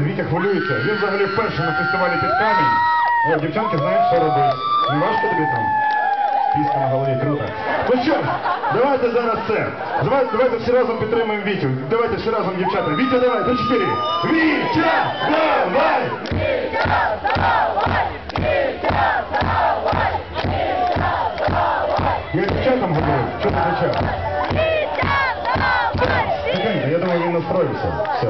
Бачите, Вітя хвилюється. Він взагалі вперше на фестивалі під камінь. О, дівчонки знають, що робити. Не важко тобі там? Піска на голові, круто. Ну що ж, давайте зараз це. Давайте, давайте всі разом підтримуємо Вітю. Давайте всі разом, дівчата. Вітя, давай, до чотири. Вітя, давай! Я дівчатам говорю, що ти кричав? Тихенько, я думаю, він настроївся. Все.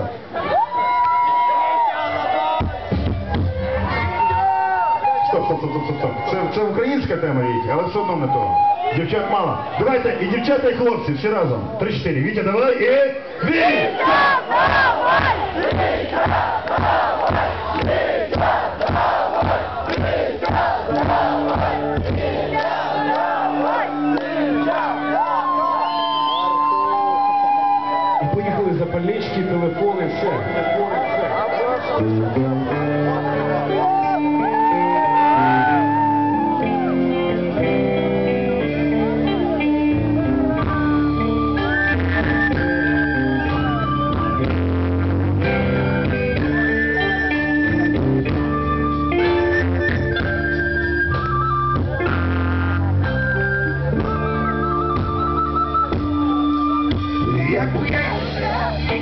Стоп, стоп, стоп, стоп, стоп. Це, це українська тема, Вітя, але все одно не то. Дівчат мало. Давайте і дівчата, і хлопці, всі разом. Три-чотири. Вітя, давай і... Вітя! І поїхали запальнички, телефони, все. Телефони, все.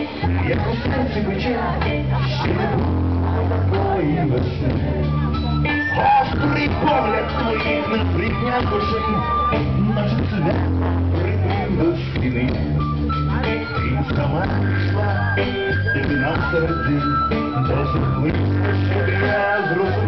я, як у серці пече, ще не було такої весни. Гострий погляд твоїх на припняв душі, наче свят прибив до стіни. Ти сама йшла, і ти нам серед день, досить близько, щоб я зрозумів, що